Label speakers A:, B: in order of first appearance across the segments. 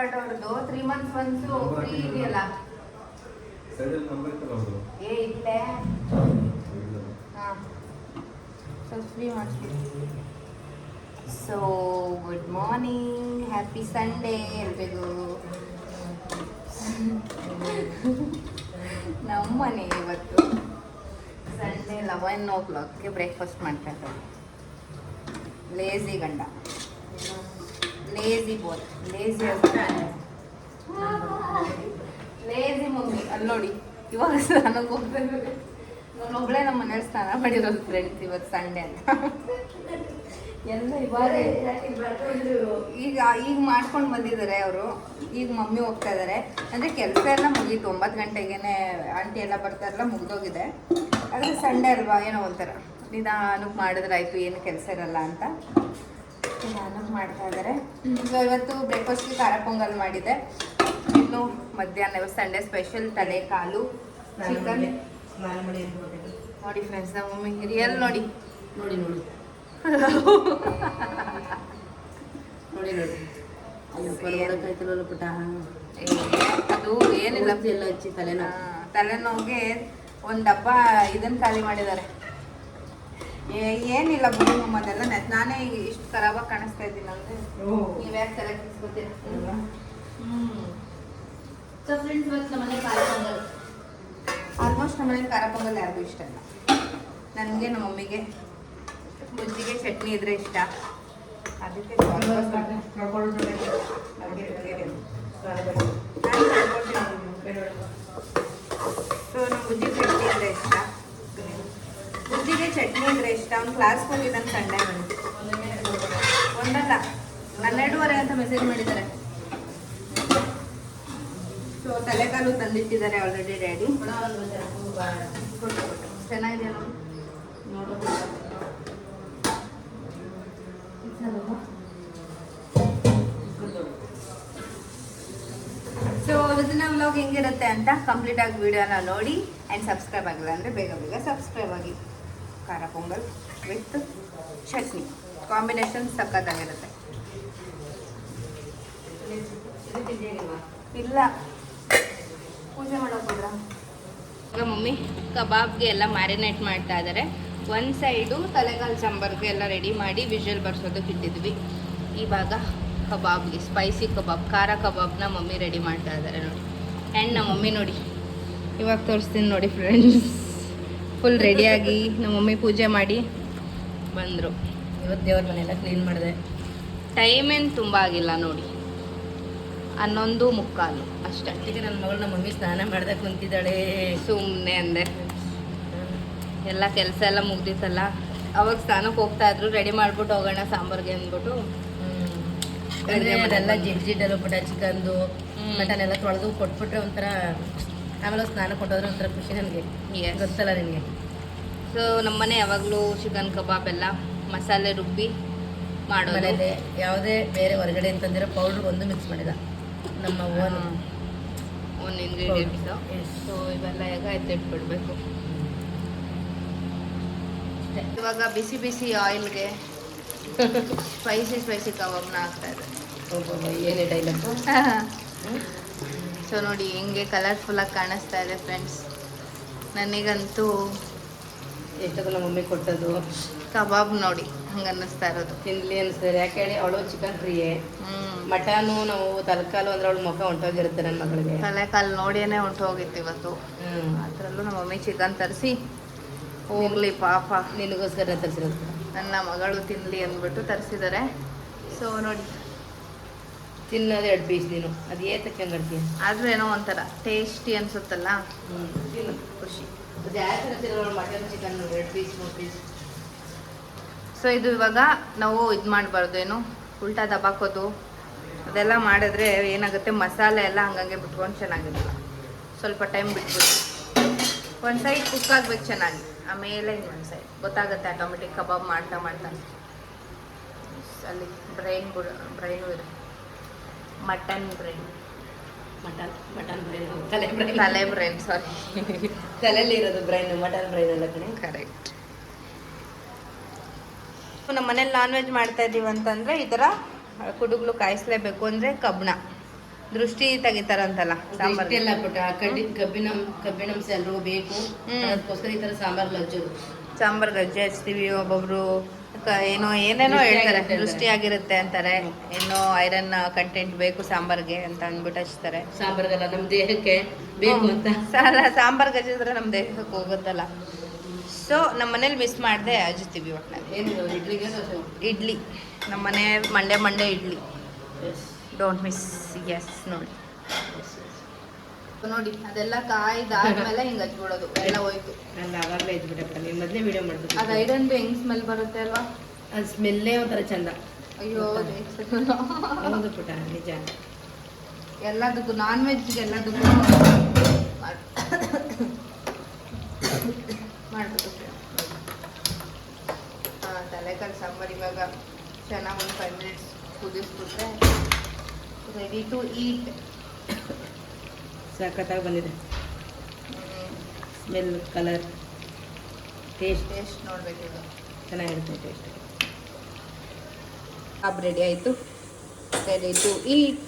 A: ಫ್ಲಿಪ್ಕಾರ್ಟ್ ಅವ್ರದ್ದು three months once free ಇದೆಯಲ್ಲ? ಏ ಇಲ್ಲೇ ಹಾಂ. ಸ್ವಲ್ಪ ಫ್ರೀ ಮಾಡಿಸ್ತೀನಿ so good morning happy Sunday ಎಲ್ರಿಗೂ. ನಮ್ಮನೆ ಇವತ್ತು. ಸಂಡೇ ಲೆವೆನ್ ಓ ಕ್ಲಾಕ್ಗೆ ಬ್ರೇಕ್ಫಾಸ್ಟ್ ಮಾಡ್ತಾ ಲೇಜಿ ಗಂಡ. Lazy boy lazy lazy mummy ಅಲ್ಲಿ ನೋಡಿ, ಇವಾಗ ಸ್ನಾನಕ್ಕೆ ಹೋಗ್ತಾ ಇದ್ದಾರೆ ಒಬ್ಳೆ ನಮ್ಮ ಮನೇಲಿ ಸ್ನಾನ ಮಾಡಿರೋದು ಫ್ರೆಂಡ್ಸ್ ಇವತ್ತು ಸಂಡೇ ಅಂತ. ಎಲ್ಲ ಇವಾಗ ಈಗ ಈಗ ಮಾಡ್ಕೊಂಡು ಬಂದಿದ್ದಾರೆ ಅವರು. ಈಗ ಮಮ್ಮಿ ಹೋಗ್ತಾ ಇದ್ದಾರೆ ಅಂದರೆ ಕೆಲಸ ಎಲ್ಲ ಮುಗೀತು. ಒಂಬತ್ತು ಗಂಟೆಗೇನೆ ಆಂಟಿ ಎಲ್ಲ ಬರ್ತಾರಲ್ಲ ಮುಗ್ದೋಗಿದೆ. ಆದರೆ ಸಂಡೇ ಅಲ್ವಾ, ಏನೋ ಒಂಥರ. ನಿಧಾನಕ್ಕೆ ಮಾಡಿದ್ರೆ ಆಯಿತು, ಏನು ಕೆಲಸ ಇರಲ್ಲ ಅಂತ. ಮಾಡ್ತಾ ಇದ್ದಾರೆ. ಸೊ ಇವತ್ತು ಬ್ರೇಕ್ಫಾಸ್ಟ್ಗೆ ಖಾರ ಪೊಂಗಲ್ ಮಾಡಿದೆ. ಇನ್ನು ಮಧ್ಯಾಹ್ನ ಸಂಡೆ ಸ್ಪೆಷಲ್ ತಲೆ ಕಾಲು ಚಿಕನ್ ನೋಡಿ ಫ್ರೆಂಡ್ಸ್ ನಮ್ಮ ಮಮ್ಮಿ ರಿಯಲ್ ನೋಡಿ.
B: ನೋಡಿ ನೋಡಿ. ನೋಡಿ ನೋಡಿ.
A: ಅದು ಏನಿಲ್ಲ. ತಲೆನೋವಿಗೆ ಒಂದು ಡಬ್ಬ ಇದನ್ನು ಖಾಲಿ ಮಾಡಿದ್ದಾರೆ. ಏನಿಲ್ಲ ಬಿಡಿ ಮಮ್ಮ ಅದೆಲ್ಲ ನಾನೇ ಈಗ ಇಷ್ಟು ಖರಾಬಾಗಿ ಕಾಣಿಸ್ತಾ ಇದ್ದೀನಿ ಅಂದ್ರೆ ನೀವು ಯಾಕೆ ತಲೆ ಕೆಡಿಸ್ಕೊತೀರ
B: ಸೊ ಫ್ರೆಂಡ್ಸ್ ಇವತ್ತು ನಮ್ಮನೆ ಖಾರ ಪೊಂಗಲ್.
A: ಆಲ್ಮೋಸ್ಟ್ ನಮ್ಮನೆ ಖಾರ ಪೊಂಗಲ್ ಯಾರಿಗೂ ಇಷ್ಟ ಇಲ್ಲ. ನನಗೆ ನಮ್ಮ ಮಮ್ಮಿಗೆ ಮುಜ್ಜಿಗೆ ಚಟ್ನಿ ಇದ್ರೆ ಇಷ್ಟ. ಅದಕ್ಕೆ ಸ್ವಲ್ಪ ಸ್ವಲ್ಪ ಸೊ ನಮ್ಮ ಮುಜ್ಜಿಗೆ ಚಟ್ನಿ ಇದ್ರೆ ಇಷ್ಟ. ಬುಜ್ಜಿಗೆ ಚಟ್ನಿ ಅಂದ್ರೆ ಇಷ್ಟ. ಅವ್ನು ಕ್ಲಾಸ್ಗೆ ಹೋಗಿದ್ದಾನೆ ಸಂಡೇ ಒಂದಲ್ಲ ಹನ್ನೆರಡುವರೆ ಅಂತ ಮೆಸೇಜ್ ಮಾಡಿದ್ದಾರೆ. ಸೊ ತಲೆಕಾಲು ತಂದಿಟ್ಟಿದ್ದಾರೆ ಆಲ್ರೆಡಿ ಡ್ಯಾಡಿ ಚೆನ್ನಾಗಿದೆ ಸೊ ಹೆಂಗಿರುತ್ತೆ ಅಂತ ಕಂಪ್ಲೀಟ್ ಆಗಿ ವಿಡಿಯೋನ ನೋಡಿ ಆ್ಯಂಡ್ ಸಬ್ಸ್ಕ್ರೈಬ್ ಆಗಿಲ್ಲ ಅಂದರೆ ಬೇಗ ಬೇಗ ಸಬ್ಸ್ಕ್ರೈಬ್ ಆಗಿ. ಖಾರ ಪೊಂಗಲ್ ವಿತ್ ಚಟ್ನಿ. ಕಾಂಬಿನೇಷನ್ ಸಕ್ಕತ್ತಾಗಿರುತ್ತೆ ಇಲ್ಲ. ಪೂಜೆ ಮಾಡೋಕೆ ಹೋದ್ರ? ಈಗ ಮಮ್ಮಿ ಕಬಾಬ್ಗೆ ಎಲ್ಲ ಮ್ಯಾರಿನೇಟ್ ಮಾಡ್ತಾ ಇದ್ದಾರೆ ಒಂದು ಸೈಡು ತಲೆಗಾಲ್ ಸಾಂಬಾರ್ಗೆ ಎಲ್ಲ ರೆಡಿ ಮಾಡಿ ವಿಜುವಲ್ ಬರ್ಸೋದಕ್ಕೆ ಇಟ್ಟಿದ್ವಿ. ಇವಾಗ ಕಬಾಬ್ಗೆ ಸ್ಪೈಸಿ ಕಬಾಬ್, ಖಾರ ಕಬಾಬ್ನ ಮಮ್ಮಿ ರೆಡಿ ಮಾಡ್ತಾ ಇದ್ದಾರೆ ನೋಡಿ. ಆ್ಯಂಡ್ ನಮ್ಮ ಮಮ್ಮಿ ನೋಡಿ. ಇವಾಗ ತೋರಿಸ್ತೀನಿ ನೋಡಿ ಫ್ರೆಂಡ್ಸ್ ಫುಲ್ ರೆಡಿಯಾಗಿ ನಮ್ಮ ಮಮ್ಮಿ ಪೂಜೆ ಮಾಡಿ ಬಂದರು.
B: ಇವತ್ತು ದೇವ್ರ ಮನೆಯೆಲ್ಲ ಕ್ಲೀನ್ ಮಾಡಿದೆ.
A: ಟೈಮ್ ಏನು ತುಂಬ ಆಗಿಲ್ಲ ನೋಡಿ. ಹನ್ನೊಂದು ಮುಕ್ಕಾಲು ಅಷ್ಟೇ.
B: ಈಗ ನನ್ನ ಮಗಳು ನಮ್ಮ ಮಮ್ಮಿ ಸ್ನಾನ ಮಾಡ್ದೆ ಕುಂತಿದ್ದಾಳೆ.
A: ಸುಮ್ಮನೆ ಅಂದೆ. ಎಲ್ಲ ಕೆಲಸ ಎಲ್ಲ ಮುಗ್ದಿತ್ತಲ್ಲ. ಅವಾಗ ಸ್ನಾನಕ್ಕೆ ಹೋಗ್ತಾ ಇದ್ರು ರೆಡಿ ಮಾಡ್ಬಿಟ್ಟು ಹೋಗೋಣ ಸಾಂಬಾರ್ಗೆ ಅಂದ್ಬಿಟ್ಟು.
B: ಅದೆಲ್ಲ ಜಿಡ್ ಜಿಡ್ಡಲ್ಲ ಬಿಟ್ಟ ಚಿಕನ್ದು. ಮಟನ್ ಎಲ್ಲ ತೊಳೆದು ಕೊಟ್ಬಿಟ್ರೆ ಒಂಥರ ಆಮೇಲೆ ಸ್ನಾನ ಕೊಟ್ಟೋದ್ರೆ ಒಂಥರ ಖುಷಿ ನನಗೆ. ಗೊತ್ತಲ್ಲ ನಿಮಗೆ
A: ಸೊ ನಮ್ಮನೆ ಯಾವಾಗಲೂ ಚಿಕನ್ ಕಬಾಬ್ ಎಲ್ಲ ಮಸಾಲೆ ರುಬ್ಬಿ ಮಾಡೋದು.
B: ಯಾವುದೇ ಬೇರೆ ಹೊರಗಡೆ ಅಂತಂದಿರೋ ಪೌಡ್ರ್ ಒಂದು ಮಿಕ್ಸ್ ಮಾಡಿದ. ನಮ್ಮ ಓನ್
A: ಓನ್ ಇಂಗ್ರೀಡಿಯೆಂಟ್ಸು. ಸೊ ಇವೆಲ್ಲ ಈಗ ಎತ್ತಿಟ್ಬಿಡ್ಬೇಕು ಇವಾಗ ಬಿಸಿ ಬಿಸಿ ಆಯಿಲ್ಗೆ ಸ್ಪೈಸಿ ಸ್ಪೈಸಿ ಕಬಾಬ್ನ ಹಾಕ್ತಾ ಇದೆ
B: ಏನೇ ಡೈಲಾಗ್
A: ಸೊ ನೋಡಿ ಹೆಂಗೆ ಕಲರ್ಫುಲ್ಲಾಗಿ ಕಾಣಿಸ್ತಾ ಇದೆ ಫ್ರೆಂಡ್ಸ್ ನನಗಂತೂ
B: ಎಷ್ಟೊಂದು ನಮ್ಮ ಮಮ್ಮಿ ಕೊಟ್ಟದು
A: ಕಬಾಬ್ ನೋಡಿ ಹಂಗೆ ಅನ್ನಿಸ್ತಾ ಇರೋದು.
B: ತಿನ್ಲಿ ಅನ್ಸ್ತಾರೆ ಯಾಕೆ ಹೇಳಿ ಅವಳು ಚಿಕನ್ ಫ್ರೀಯೇ ಮಟನು ನಾವು ತಲಕಾಲು ಅಂದ್ರೆ ಅವಳು ಮುಖ ಹೊಂಟೋಗಿರುತ್ತೆ ನನ್ನ ಮಗಳಿಗೆ.
A: ತಲೆ ಕಾಲು ನೋಡಿಯೇ ಹೊಂಟು ಹೋಗಿತ್ತು ಇವತ್ತು. ಅದರಲ್ಲೂ ನಮ್ಮ ಮಮ್ಮಿ ಚಿಕನ್ ತರಿಸಿ ಹೋಗ್ಲಿ ಪಾಪ.
B: ನಿನಗೋಸ್ಕರ ತರಿಸಿರೋದು.
A: ನನ್ನ ಮಗಳು ತಿನ್ಲಿ ಅಂದ್ಬಿಟ್ಟು ತರಿಸಿದ್ದಾರೆ. ಸೊ ನೋಡಿ
B: ತಿನ್ನೋದು ಎರಡು ಪೀಸ್ ನೀನು ಅದು ಏತಕ್ಕೆ ಹಂಗಡ್ತೀಯ
A: ಆದರೂ ಏನೋ ಒಂಥರ ಟೇಸ್ಟಿ ಅನ್ಸುತ್ತಲ್ಲ?
B: ಹ್ಞೂ ತಿನ್ನು
A: ಖುಷಿ.
B: ಅದು ಯಾವ ಥರ ಮಟನ್ ಚಿಕನ್ ಎರಡು ಪೀಸ್ ಮೂರು ಪೀಸ್.
A: ಸೊ ಇದು ಇವಾಗ ನಾವು ಇದು ಮಾಡಬಾರ್ದು ಏನು? ಉಲ್ಟಾ ದಬಾಕೋದು. ಅದೆಲ್ಲ ಮಾಡಿದ್ರೆ ಏನಾಗುತ್ತೆ? ಮಸಾಲೆ ಎಲ್ಲ ಹಂಗಂಗೆ ಬಿಟ್ಕೊಂಡು ಚೆನ್ನಾಗಿರಲ್ಲ ಸ್ವಲ್ಪ ಟೈಮ್ ಬಿಟ್ಬಿಟ್ಟು ಒಂದು ಸೈಡ್ ಕುಕ್ ಆಗ್ಬೇಕು ಚೆನ್ನಾಗಿ. ಆಮೇಲೆ ಇನ್ನೊಂದು ಸೈಡ್. ಗೊತ್ತಾಗುತ್ತೆ ಆಟೋಮೆಟಿಕ್ ಕಬಾಬ್ ಮಾಡ್ತಾ ಮಾಡ್ತಾ. ಅಲ್ಲಿ ಬ್ರೈನ್ ಬ್ರೈನು ಇದೆ mutton brain
B: mutton mutton brain ತಲೆ ಬ್ರೈನ್
A: ತಲೆ ಬ್ರೈನ್ ಸಾರಿ
B: ತಲೆಯಲ್ಲಿ ಇರೋದು ಬ್ರೈನ್ ಮಟನ್ ಬ್ರೈನ್ ಎಲ್ಲ ಕಡೆ
A: ಕರೆಕ್ಟ್ ನಮ್ಮ ಮನೇಲಿ ನಾನ್ ವೆಜ್ ಮಾಡ್ತಾ ಇದ್ದೀವಿ ಅಂತಂದರೆ ಈ ಥರ ಕುಡುಗ್ಲು ಕಾಯಿಸ್ಲೇಬೇಕು ಅಂದರೆ ಕಬ್ಬಣ. ದೃಷ್ಟಿ ತೆಗಿತಾರಂತಲ್ಲ ಸಾಂಬಾರ್
B: ಪುಟ್ಟ ಕಡ್ಡಿ ಕಬ್ಬಿನ ಕಬ್ಬಿಣಂಶ ಎಲ್ಲರೂ ಬೇಕು. ಅದಕ್ಕೋಸ್ಕರ ಈ ಥರ ಸಾಂಬಾರ್ ಲಜ್ಜೋದು
A: ಸಾಂಬಾರ್ ಗಜ್ಜೆ ಹಚ್ತೀವಿ ಒಬ್ಬೊಬ್ರು ಏನೋ ಏನೇನೋ ಹೇಳ್ತಾರೆ. ದೃಷ್ಟಿಯಾಗಿರುತ್ತೆ ಅಂತಾರೆ. ಏನೋ ಐರನ್ ಕಂಟೆಂಟ್ ಬೇಕು ಸಾಂಬಾರ್ಗೆ ಅಂತ ಅಂದ್ಬಿಟ್ಟು ಹಚ್ತಾರೆ.
B: ಸಾಂಬಾರ್ಗೆಲ್ಲ ನಮ್ಮ ದೇಹಕ್ಕೆ ಬೇಕು ಅಂತ.
A: ಸಾಲ ಸಾಂಬಾರ್ ಹಚ್ಚಿದ್ರೆ ನಮ್ಮ ದೇಹಕ್ಕೆ ಹೋಗುತ್ತಲ್ಲ. ಸೊ ನಮ್ಮ ಮನೇಲಿ ಮಿಸ್ ಮಾಡದೆ ಹಚ್ತೀವಿ ಒಟ್ಟಿನಲ್ಲಿ ಇಡ್ಲಿ. ನಮ್ಮ ಮನೆ Monday Monday idli. Don't miss S ನೋಡಿ. ನೋಡಿ ಅದೆಲ್ಲ ಕಾಯ್ದಾದ್ಮೇಲೆ ಹಿಂಗೆ ಹಚ್ಬಿಡೋದು ಎಲ್ಲ ಹೋಯ್ತು.
B: ನಂದು ಆವಾಗಲೇ ಇದ್ಬಿಟ್ಟೆ ನೀವು ಮೊದಲೇ ವಿಡಿಯೋ
A: ಅದು
B: ಮಾಡ್ಬೇಕು
A: ಬಿ ಹೆಂಗ್ ಸ್ಮೆಲ್ ಬರುತ್ತೆ ಅಲ್ವಾ?
B: ಅದು ಸ್ಮೆಲ್ಲೇ ಒಂಥರ ಚಂದ.
A: ಅಯ್ಯೋ
B: ಹೌದು ಪುಟ ನಿಜ.
A: ಎಲ್ಲದಕ್ಕೂ ನಾನ್ ವೆಜ್ಗೆ ಎಲ್ಲದಕ್ಕೂ ಮಾಡಬೇಕು ಹಾಂ ತಲೆಕಾಲು ಸಾಂಬಾರು ಇವಾಗ ಚೆನ್ನಾಗಿ ಒಂದು ಫೈವ್ ಮಿನಿಟ್ಸ್ ಕುದಿಸ್ಬಿಟ್ರೆ ರೆಡಿ ಟು ಈಟ್
B: ಸಖತ್ತಾಗಿ ಬಂದಿದೆ. ಸ್ಮೆಲ್ ಕಲರ್ ಟೇಸ್ಟ್
A: ಟೇಸ್ಟ್ ನೋಡಬೇಕು ಇದು
B: ಚೆನ್ನಾಗಿರುತ್ತೆ ಟೇಸ್ಟ್
A: ಕಬ್ ರೆಡಿ ಆಯಿತು. ರೆಡಿ ಟು ಈಟ್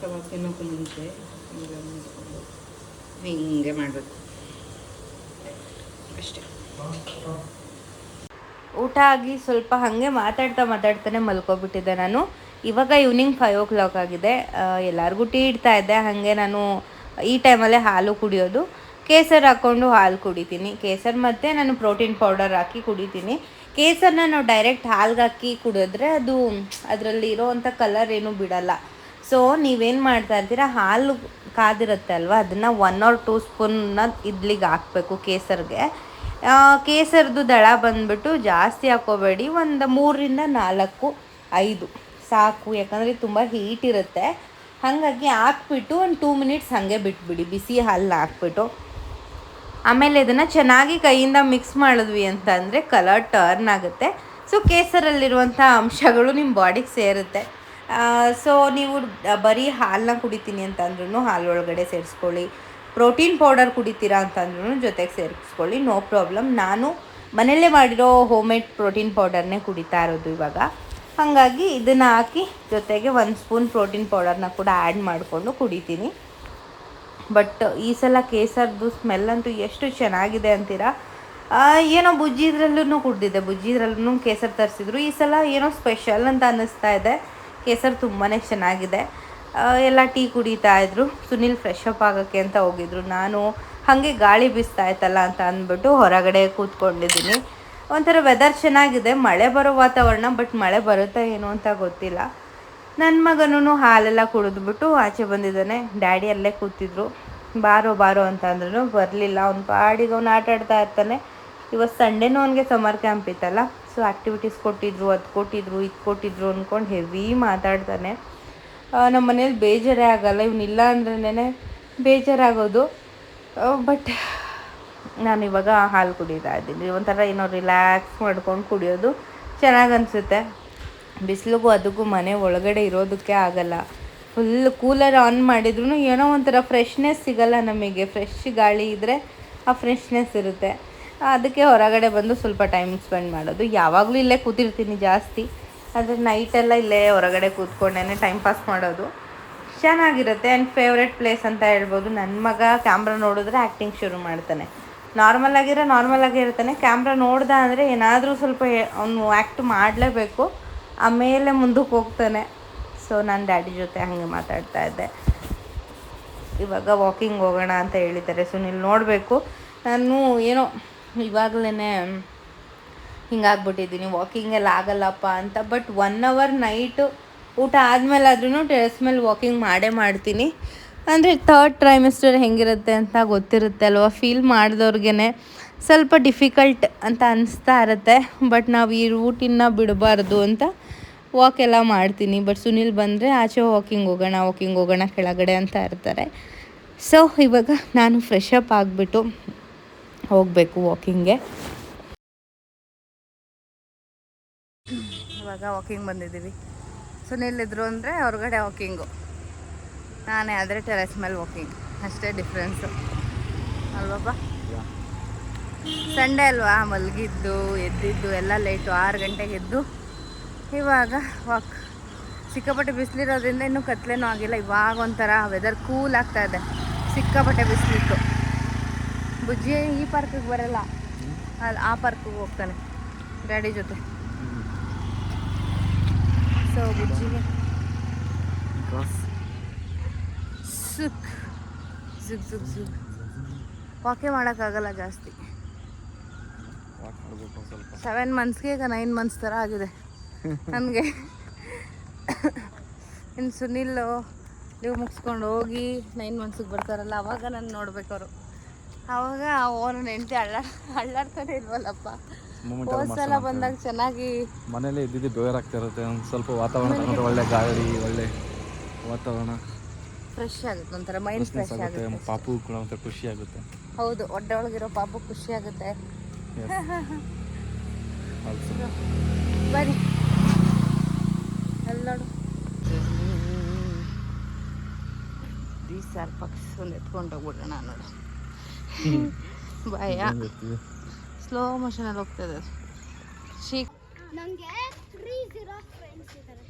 B: ಕಬಾಬ್ ತಿನ್ನೋಕ್ಕೂ ಮುಂಚೆ. ಹಿಂಗೆ
A: ಮಾಡಬೇಕು. ಅಷ್ಟೇ. ಊಟ ಆಗಿ ಸ್ವಲ್ಪ ಹಾಗೆ ಮಾತಾಡ್ತಾ ಮಾತಾಡ್ತಾನೆ ಮಲ್ಕೊಬಿಟ್ಟಿದ್ದೆ ನಾನು. ಇವಾಗ ಈವ್ನಿಂಗ್ ಫೈವ್ ಓ ಕ್ಲಾಕ್ ಆಗಿದೆ ಎಲ್ಲರಿಗೂ ಟೀ ಇಡ್ತಾ ಇದ್ದೆ. ಹಾಗೆ ನಾನು ಈ ಟೈಮಲ್ಲೇ ಹಾಲು ಕುಡಿಯೋದು. ಕೇಸರ್ ಹಾಕ್ಕೊಂಡು ಹಾಲು ಕುಡಿತೀನಿ. ಕೇಸರ್ ಮತ್ತು ನಾನು ಪ್ರೋಟೀನ್ ಪೌಡರ್ ಹಾಕಿ ಕುಡಿತೀನಿ. ಕೇಸರ್ನ ನಾವು ಡೈರೆಕ್ಟ್ ಹಾಲ್ಗೆ ಹಾಕಿ ಕುಡಿದ್ರೆ ಅದು ಅದರಲ್ಲಿ ಇರೋವಂಥ ಕಲರ್ ಏನೂ ಬಿಡಲ್ಲ. ಸೊ ನೀವೇನು ಮಾಡ್ತಾ ಇರ್ತೀರಾ? ಹಾಲು ಕಾದಿರುತ್ತೆ ಅಲ್ವಾ? ಅದನ್ನು ಒನ್ ಆರ್ ಟೂ ಸ್ಪೂನ್ನ ಇಡ್ಲಿಗೆ ಹಾಕಬೇಕು ಕೇಸರ್ಗೆ. ಕೇಸರ್ದು ದಳ ಬಂದ್ಬಿಟ್ಟು ಜಾಸ್ತಿ ಹಾಕೋಬೇಡಿ. ಒಂದು ಮೂರರಿಂದ ನಾಲ್ಕು, ಐದು. ಸಾಕು, ಯಾಕಂದರೆ ತುಂಬ ಹೀಟ್ ಇರುತ್ತೆ. ಹಾಗಾಗಿ ಹಾಕ್ಬಿಟ್ಟು ಒಂದು ಟೂ ಮಿನಿಟ್ಸ್ ಹಾಗೆ ಬಿಟ್ಬಿಡಿ, ಬಿಸಿ ಹಾಲನ್ನ ಹಾಕ್ಬಿಟ್ಟು. ಆಮೇಲೆ ಇದನ್ನು ಚೆನ್ನಾಗಿ ಕೈಯಿಂದ ಮಿಕ್ಸ್ ಮಾಡಿದ್ವಿ ಅಂತ ಅಂದರೆ ಕಲರ್ ಟರ್ನ್ ಆಗುತ್ತೆ. ಸೊ ಕೇಸರಲ್ಲಿರುವಂಥ ಅಂಶಗಳು ನಿಮ್ಮ ಬಾಡಿಗೆ ಸೇರುತ್ತೆ. ಸೊ ನೀವು ಬರೀ ಹಾಲನ್ನ ಕುಡಿತೀನಿ ಅಂತಂದ್ರೂ ಹಾಲು ಒಳಗಡೆ ಸೇರಿಸ್ಕೊಳ್ಳಿ. ಪ್ರೋಟೀನ್ ಪೌಡರ್ ಕುಡಿತೀರಾ ಅಂತಂದ್ರೂ ಜೊತೆಗೆ ಸೇರಿಸ್ಕೊಳ್ಳಿ, ನೋ ಪ್ರಾಬ್ಲಮ್. ನಾನು ಮನೆಯಲ್ಲೇ ಮಾಡಿರೋ ಹೋಮ್ ಮೇಡ್ ಪ್ರೋಟೀನ್ ಪೌಡರ್ನೇ ಕುಡಿತಾ ಇರೋದು ಇವಾಗ. ಹಾಗಾಗಿ ಇದನ್ನು ಹಾಕಿ ಜೊತೆಗೆ ಒಂದು ಸ್ಪೂನ್ ಪ್ರೋಟೀನ್ ಪೌಡರ್ನ ಕೂಡ ಆ್ಯಡ್ ಮಾಡಿಕೊಂಡು ಕುಡಿತೀನಿ. ಬಟ್ ಈ ಸಲ ಕೇಸರ್ದು ಸ್ಮೆಲ್ ಅಂತೂ ಎಷ್ಟು ಚೆನ್ನಾಗಿದೆ ಅಂತೀರಾ? ಏನೋ ಏನೋ ಬುಜ್ಜಿದ್ರಲ್ಲೂ ಕುಡ್ದಿದ್ದೆ ಬುಜ್ಜಿದ್ರಲ್ಲೂ ಕೇಸರ್ ತರಿಸಿದ್ರು. ಈ ಸಲ ಏನೋ ಸ್ಪೆಷಲ್ ಅಂತ ಅನ್ನಿಸ್ತಾ ಇದೆ. ಕೇಸರ್ ತುಂಬಾ ಚೆನ್ನಾಗಿದೆ. ಎಲ್ಲ ಟೀ ಕುಡಿತಾ ಇದ್ರು. ಸುನಿಲ್ ಫ್ರೆಶ್ ಅಪ್ ಆಗೋಕ್ಕೆ ಅಂತ ಹೋಗಿದ್ರು. ನಾನು ಹಾಗೆ ಗಾಳಿ ಬೀಸ್ತಾ ಇತ್ತಲ್ಲ ಅಂತ ಅಂದ್ಬಿಟ್ಟು ಹೊರಗಡೆ ಕೂತ್ಕೊಂಡಿದ್ದೀನಿ. ಒಂಥರ ವೆದರ್ ಚೆನ್ನಾಗಿದೆ, ಮಳೆ ಬರೋ ವಾತಾವರಣ ಬಟ್ ಮಳೆ ಬರುತ್ತಾ ಏನು ಅಂತ ಗೊತ್ತಿಲ್ಲ. ನನ್ನ ಮಗನೂ ಹಾಲೆಲ್ಲ ಕುಡಿದ್ಬಿಟ್ಟು ಆಚೆ ಬಂದಿದ್ದಾನೆ. ಡ್ಯಾಡಿ ಅಲ್ಲೇ ಕೂತಿದ್ರು. ಬಾರೋ ಬಾರೋ ಅಂತ ಅಂದ್ರೂ ಬರಲಿಲ್ಲ. ಅವ್ನು ಪಾಡಿಗೆ ಅವ್ನು ಆಟ ಆಡ್ತಾ ಇರ್ತಾನೆ. ಇವತ್ತು ಸಂಡೇನೂ ಅವನಿಗೆ ಸಮರ್ ಕ್ಯಾಂಪ್ ಇತ್ತಲ್ಲ ಸೊ ಆ್ಯಕ್ಟಿವಿಟೀಸ್ ಕೊಟ್ಟಿದ್ರು, ಅದು ಕೊಟ್ಟಿದ್ರು, ಇದು ಕೊಟ್ಟಿದ್ರು ಅಂದ್ಕೊಂಡು ಹೆವಿ ಮಾತಾಡ್ತಾನೆ. ನಮ್ಮ ಮನೇಲಿ ಬೇಜಾರೇ ಆಗಲ್ಲ. ಇವನಿಲ್ಲ ಅಂದ್ರೇ ಬೇಜಾರಾಗೋದು. ಬಟ್ ನಾನು ಇವಾಗ ಹಾಲು ಕುಡಿತಾ ಇದ್ದೀನಿ. ಒಂಥರ ಏನೋ ರಿಲ್ಯಾಕ್ಸ್ ಮಾಡ್ಕೊಂಡು ಕುಡಿಯೋದು ಚೆನ್ನಾಗಿ ಅನಿಸುತ್ತೆ. ಬಿಸಿಲಿಗೂ ಅದಕ್ಕೂ ಮನೆ ಒಳಗಡೆ ಇರೋದಕ್ಕೆ ಆಗಲ್ಲ. ಫುಲ್ ಕೂಲರ್ ಆನ್ ಮಾಡಿದ್ರು ಏನೋ ಒಂಥರ ಫ್ರೆಶ್ನೆಸ್ ಸಿಗಲ್ಲ ನಮಗೆ. ಫ್ರೆಶ್ ಗಾಳಿ ಇದ್ದರೆ ಆ ಫ್ರೆಶ್ನೆಸ್ ಇರುತ್ತೆ. ಅದಕ್ಕೆ ಹೊರಗಡೆ ಬಂದು ಸ್ವಲ್ಪ ಟೈಮ್ ಸ್ಪೆಂಡ್ ಮಾಡೋದು. ಯಾವಾಗಲೂ ಇಲ್ಲೇ ಕೂತಿರ್ತೀನಿ ಜಾಸ್ತಿ. ಆದರೆ ನೈಟೆಲ್ಲ ಇಲ್ಲೇ ಹೊರಗಡೆ ಕೂತ್ಕೊಂಡೇ ಟೈಮ್ ಪಾಸ್ ಮಾಡೋದು. ಚೆನ್ನಾಗಿರುತ್ತೆ. ಆ್ಯಂಡ್ ಫೇವ್ರೆಟ್ ಪ್ಲೇಸ್ ಅಂತ ಹೇಳ್ಬೋದು. ನನ್ನ ಮಗ ಕ್ಯಾಮ್ರಾ ನೋಡಿದ್ರೆ ಆ್ಯಕ್ಟಿಂಗ್ ಶುರು ಮಾಡ್ತಾನೆ. ನಾರ್ಮಲ್ ಆಗಿರೋ ನಾರ್ಮಲ್ ಆಗೇ ಇರ್ತಾನೆ ಕ್ಯಾಮ್ರಾ ನೋಡ್ದ ಅಂದರೆ ಏನಾದರೂ ಸ್ವಲ್ಪ ಅವನು ಆ್ಯಕ್ಟ್ ಮಾಡಲೇಬೇಕು. ಆಮೇಲೆ ಮುಂದಕ್ಕೆ ಹೋಗ್ತಾನೆ. ಸೊ ನಾನು ಡ್ಯಾಡಿ ಜೊತೆ ಹಾಗೆ ಮಾತಾಡ್ತಾ ಇದ್ದೆ. ಇವಾಗ ವಾಕಿಂಗ್ ಹೋಗೋಣ ಅಂತ ಹೇಳಿದ್ದಾರೆ ಸುನಿಲ್. ನೋಡಬೇಕು. ನಾನು ಏನೋ ಇವಾಗಲೇ ಹಿಂಗಾಗ್ಬಿಟ್ಟಿದ್ದೀನಿ. ವಾಕಿಂಗ್ ಎಲ್ಲ ಆಗಲ್ಲಪ್ಪ ಅಂತ. ಬಟ್ ಒನ್ ಅವರ್ ನೈಟು ಊಟ ಆದಮೇಲೆ ಆದ್ರೂ ಟೆರೆಸ್ ಮೇಲೆ ವಾಕಿಂಗ್ ಮಾಡೇ ಮಾಡ್ತೀನಿ. ಅಂದರೆ ಥರ್ಡ್ ಟ್ರೈಮಿಸ್ಟರ್ ಹೆಂಗಿರುತ್ತೆ ಅಂತ ಗೊತ್ತಿರುತ್ತೆ ಅಲ್ವಾ? ಫೀಲ್ ಮಾಡಿದವ್ರಿಗೇ ಸ್ವಲ್ಪ ಡಿಫಿಕಲ್ಟ್ ಅಂತ ಅನಿಸ್ತಾ ಇರುತ್ತೆ. ಬಟ್ ನಾವು ಈ ರೂಟಿನ ಬಿಡಬಾರ್ದು ಅಂತ ವಾಕ್ ಎಲ್ಲ ಮಾಡ್ತೀನಿ. ಬಟ್ ಸುನಿಲ್ ಬಂದರೆ ಆಚೆ ವಾಕಿಂಗ್ ಹೋಗೋಣ ವಾಕಿಂಗ್ ಹೋಗೋಣ ಕೆಳಗಡೆ ಅಂತ ಇರ್ತಾರೆ. ಸೊ ಇವಾಗ ನಾನು ಫ್ರೆಶ್ ಅಪ್ ಆಗಿಬಿಟ್ಟು ಹೋಗಬೇಕು ವಾಕಿಂಗ್ಗೆ ಇವಾಗ ವಾಕಿಂಗ್ ಬಂದಿದ್ದೀವಿ. ಸುನಿಲ್ ಇದ್ರು ಅಂದರೆ ಹೊರಗಡೆ ವಾಕಿಂಗು ನಾನೇ ಆದರೆ ಟೆರೆಸ್ ಮೇಲೆ ವಾಕಿಂಗ್ ಅಷ್ಟೇ ಡಿಫ್ರೆನ್ಸು ಅಲ್ವಪ್ಪ? ಸಂಡೇ ಅಲ್ವಾ? ಮಲಗಿದ್ದು ಎದ್ದಿದ್ದು ಎಲ್ಲ ಲೇಟು ಆರು ಗಂಟೆಗೆ ಎದ್ದು ಇವಾಗ ವಾಕ್ ಸಿಕ್ಕಾಪಟ್ಟೆ ಬಿಸಿಲಿರೋದ್ರಿಂದ ಇನ್ನೂ ಕತ್ಲೇನೂ ಆಗಿಲ್ಲ. ಇವಾಗ ಒಂಥರ ವೆದರ್ ಕೂಲ್ ಆಗ್ತಾ ಇದೆ. ಸಿಕ್ಕಾಪಟ್ಟೆ ಬಿಸಿಲಿತ್ತು. ಬುಜ್ಜಿ ಈ ಪಾರ್ಕಿಗೆ ಬರಲ್ಲ. ಅಲ್ಲಿ ಆ ಪಾರ್ಕಿಗೆ ಹೋಗ್ತಾನೆ ಡ್ಯಾಡಿ ಜೊತೆ. ಸೊ ಬುಜ್ಜಿಗೆ ಸುಕ್ ಜುಗ್ ಜುಗ್ ಜುಗ್ ವಾಕೇ ಮಾಡೋಕ್ಕಾಗಲ್ಲ ಜಾಸ್ತಿ. ಸೆವೆನ್ ಮಂತ್ಸ್ಗೆ ಈಗ ನೈನ್ ಮಂತ್ಸ್ ಥರ ಆಗಿದೆ. ನನಗೆ. ಇನ್ನು ಸುನಿಲ್ ಲೀವ್ ಮುಗಿಸ್ಕೊಂಡು ಹೋಗಿ ನೈನ್ ಮಂತ್ಸಿಗೆ ಬರ್ತಾರಲ್ಲ ಅವಾಗ ನಾನು ನೋಡ್ಬೇಕು ಅವರು. ಅವಾಗ ಅವನು ಹೆಂಡತಿ ಅಳ್ಳ ಅಳ್ಳಾಡ್ತಾನೆ ಇಲ್ವಲ್ಲಪ್ಪ. ಸಲ ಬಂದಾಗ ಚೆನ್ನಾಗಿ
C: ಮನೇಲಿ ಇದ್ದಿದ್ದು ಬೇರೆ ಇರುತ್ತೆ ಒಂದು ಸ್ವಲ್ಪ ವಾತಾವರಣ ಒಳ್ಳೆ ಗಾಳಿ ಒಳ್ಳೆ ವಾತಾವರಣ.
A: ಫ್ರೆಶ್ ಆಗುತ್ತೆ ಒಂಥರ ಮೈಂಡ್ ಫ್ರೆಶ್
C: ಆಗುತ್ತೆ ಪಾಪು ಕೂಡ ಒಂಥರ ಖುಷಿ ಆಗುತ್ತೆ.
A: ಹೌದು ಒಡ್ಡ ಒಳಗಿರೋ ಪಾಪು ಖುಷಿ ಆಗುತ್ತೆ. ಬನ್ನಿ. ಅಲ್ಲಿ ನೋಡು. ದೀಸ್ ಆರ್ ಪಕ್ಷಿ ಒಂದು ಎತ್ಕೊಂಡು ಹೋಗ್ಬಿಡೋಣ ನೋಡು. ಭಯ. ಸ್ಲೋ ಮೋಷನಲ್ಲಿ ಹೋಗ್ತದೆ ಶೀಕ್
D: ನನಗೆ ತ್ರೀ ಜೀರೋ ಫ್ರೆಂಡ್ಸ್ ಇದ್ದಾರೆ.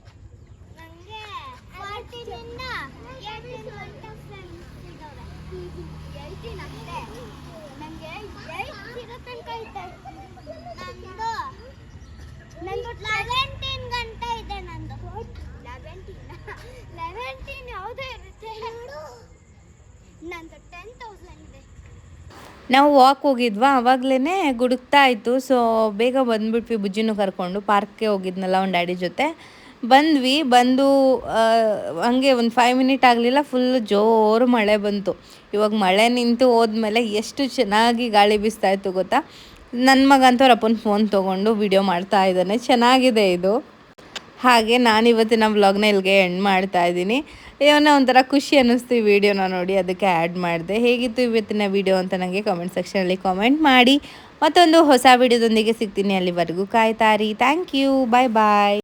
A: ನಾವು ವಾಕ್ ಹೋಗಿದ್ವಾ? ಅವಾಗಲೇ ಗುಡುಕ್ತಾ ಇತ್ತು. ಸೊ ಬೇಗ ಬಂದ್ಬಿಟ್ವಿ. ಬುಜ್ಜಿನೂ ಕರ್ಕೊಂಡು ಪಾರ್ಕ್ಗೆ ಹೋಗಿದ್ನಲ್ಲ, ಅವ್ನ ಡ್ಯಾಡಿ ಜೊತೆ. ಬಂದ್ವಿ, ಬಂದು ಹಂಗೆ ಒಂದು ಫೈವ್ ಮಿನಿಟ್ ಆಗಲಿಲ್ಲ ಫುಲ್ ಜೋರು ಮಳೆ ಬಂತು. ಇವಾಗ ಮಳೆ ನಿಂತು ಹೋದ್ಮೇಲೆ ಎಷ್ಟು ಚೆನ್ನಾಗಿ ಗಾಳಿ ಬೀಸ್ತಾ ಇತ್ತು ಗೊತ್ತಾ? ನನ್ನ ಮಗ ಅಂತೂ ಅಪ್ಪನ ಫೋನ್ ತೊಗೊಂಡು ವಿಡಿಯೋ ಮಾಡ್ತಾ ಇದ್ದಾನೆ. ಚೆನ್ನಾಗಿದೆ ಇದು. ಹಾಗೆ ನಾನು ಇವತ್ತಿನ ವ್ಲಾಗ್ನ ಇಲ್ಲಿಗೆ ಎಂಡ್ ಮಾಡ್ತಾ ಇದ್ದೀನಿ. ಏನೋ ಒಂಥರ ಖುಷಿ ಅನ್ನಿಸ್ತು ಈ ವಿಡಿಯೋನ ನೋಡಿ, ಅದಕ್ಕೆ ಆ್ಯಡ್ ಮಾಡಿದೆ. ಹೇಗಿತ್ತು ಇವತ್ತಿನ ವಿಡಿಯೋ ಅಂತ ನನಗೆ ಕಾಮೆಂಟ್ ಸೆಕ್ಷನಲ್ಲಿ ಕಾಮೆಂಟ್ ಮಾಡಿ. ಮತ್ತೊಂದು ಹೊಸ ವಿಡಿಯೋದೊಂದಿಗೆ ಸಿಗ್ತೀನಿ. ಅಲ್ಲಿವರೆಗೂ ಕಾಯ್ತಾರಿ. Thank you bye bye